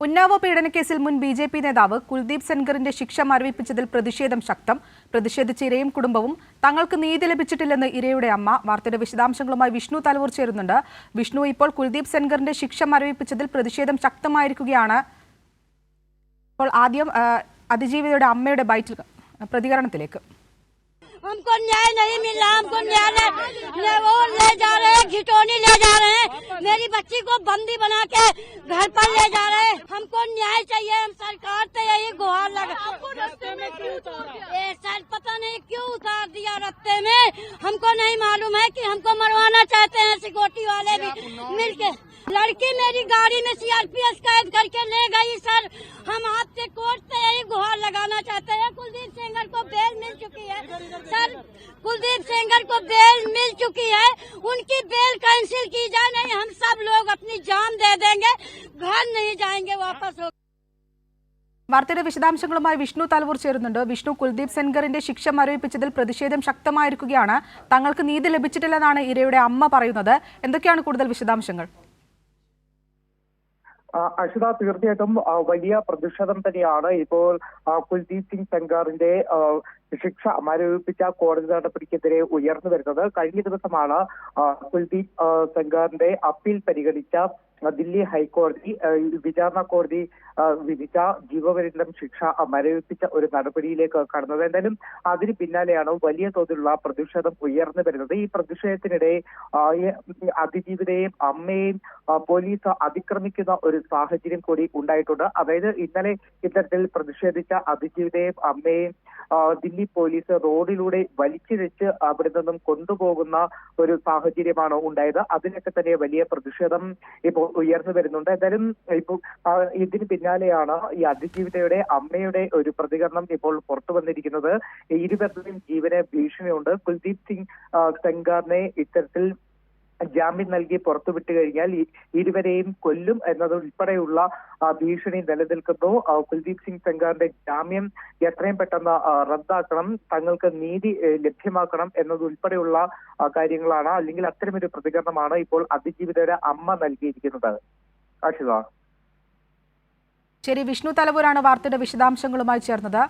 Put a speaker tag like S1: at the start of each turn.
S1: ഉന്നാവോ പീഡനക്കേസിൽ മുൻ B J P നേതാവ് കുൽദീപ് സെൻഗറിന്റെ ശിക്ഷ മരവിപ്പിച്ചതിൽ പ്രതിഷേധം ശക്തം പ്രതിഷേധിച്ച ഇരയും കുടുംബവും തങ്ങൾക്ക് നീതി ലഭിച്ചിട്ടില്ലെന്ന് ഇരയുടെ അമ്മ വാർത്തയുടെ വിശദാംശങ്ങളുമായി വിഷ്ണു തലവൂർ ചേരുന്നുണ്ട് വിഷ്ണു ഇപ്പോൾ കുൽദീപ് സെൻഗറിന്റെ ശിക്ഷ മരവിപ്പിച്ചതിൽ പ്രതിഷേധം ശക്തമായിരിക്കുകയാണ് ഇപ്പോൾ ആദ്യം ആ, അതിജീവിതയുടെ അമ്മയുടെ ബൈറ്റിൽ പ്രതികരണത്തിലേക്ക്
S2: हमको न्याय नहीं मिल रहा हमको न्यायालय ने वो ले जा रहे हैं घिटौनी ले जा रहे हैं मेरी बच्ची को बंदी बना के घर पर ले जा रहे हैं। हमको न्याय चाहिए हम सरकार से यही गुहार लगा आपको रास्ते में क्यों ये सर पता नहीं क्यों उतार दिया रस्ते में। हमको नहीं मालूम है कि हमको मरवाना चाहते हैं सिक्योरिटी वाले भी। मिलके लड़की मेरी गाड़ी में सीआरपीएस कैद करके ले गई सर। हम आपसे कोर्ट से यही गुहार लगाना चाहते हैं। कुलदीप सेंगर को बेल मिल चुकी है। सर कुलदीप सेंगर को बेल मिल चुकी है। उनकी बेल कैंसिल की जाए नहीं हम सब लोग अपनी जान दे देंगे। घर नहीं जाएंगे वापस हो
S1: വാർത്തയുടെ വിശദാംശങ്ങളുമായി വിഷ്ണു തലവൂർ ചേരുന്നുണ്ട് വിഷ്ണു കുൽദീപ് സെൻഗറിന്റെ ശിക്ഷ മരവിപ്പിച്ചതിൽ പ്രതിഷേധം ശക്തമായിരിക്കുകയാണ് തങ്ങൾക്ക് നീതി ലഭിച്ചിട്ടില്ലെന്നാണ് ഇരയുടെ അമ്മ പറയുന്നത് എന്തൊക്കെയാണ് കൂടുതൽ വിശദാംശങ്ങൾ
S3: ആ, അഷിത തീർച്ചയായിട്ടും ആ, വലിയ പ്രതിഷേധം തന്നെയാണ് ഇപ്പോൾ ആ, കുൽദീപ് സിംഗ് സെൻഗാറിന്റെ ആ, ശിക്ഷ മരവിപ്പിച്ച കോടതി നടപടിക്കെതിരെ ഉയർന്നു വരുന്നത് കഴിഞ്ഞ ദിവസമാണ് ആ, കുൽദീപ് ആ, സെൻഗാറിന്റെ അപ്പീൽ പരിഗണിച്ച ആ, ദില്ലി ഹൈക്കോടതി വിചാരണ കോടതി വിധിച്ച ജീവപര്യന്തം ശിക്ഷ മരവിപ്പിച്ച ഒരു നടപടിയിലേക്ക് കടന്നത്. എന്തായാലും അതിന് പിന്നാലെയാണ് വലിയ തോതിലുള്ള പ്രതിഷേധം ഉയർന്നു വരുന്നത്? ഈ പ്രതിഷേധത്തിനിടെ അതിജീവിതയെയും അമ്മയെയും പോലീസ് അതിക്രമിക്കുന്ന ഒരു സാഹചര്യം കൂടി ഉണ്ടായിട്ടുണ്ട്. അതായത് ഇന്നലെ ഇത്തരത്തിൽ പ്രതിഷേധിച്ച അതിജീവിതയെയും അമ്മയെയും ദില്ലി പോലീസ് റോഡിലൂടെ വലിച്ചിഴച്ച് അവിടെ നിന്നും കൊണ്ടുപോകുന്ന ഒരു സാഹചര്യമാണ് ഉണ്ടായത്. അതിനൊക്കെ തന്നെ വലിയ പ്രതിഷേധം ഇപ്പോൾ ഉയർന്നു വരുന്നുണ്ട്. എന്തായാലും ഇപ്പോൾ ഇതിന് പിന്നാലെയാണ് ഈ അതിജീവിതയുടെ അമ്മയുടെ ഒരു പ്രതികരണം ഇപ്പോൾ പുറത്തു വന്നിരിക്കുന്നത്. ഇരുവരുടെയും ജീവന് ഭീഷണിയുണ്ട്. കുൽദീപ് സിംഗ് സെങ്കാറിനെ ഇത്തരത്തിൽ ജാമ്യം നൽകി പുറത്തുവിട്ട് കഴിഞ്ഞാൽ ഇരുവരെയും കൊല്ലും എന്നതുൾപ്പെടെയുള്ള ഭീഷണി നിലനിൽക്കുന്നു. കുൽദീപ് സിംഗ് സെങ്കാറിന്റെ ജാമ്യം എത്രയും പെട്ടെന്ന് റദ്ദാക്കണം. തങ്ങൾക്ക് നീതി ലഭ്യമാക്കണം എന്നതുൾപ്പെടെയുള്ള കാര്യങ്ങളാണ്. അല്ലെങ്കിൽ അത്തരമൊരു പ്രതികരണമാണ് ഇപ്പോൾ അതിജീവിതയുടെ അമ്മ നൽകിയിരിക്കുന്നത്. അഷിത
S1: ശരി വിഷ്ണു തലവൂരാണ് വാർത്തയുടെ വിശദാംശങ്ങളുമായി ചേർന്നത്.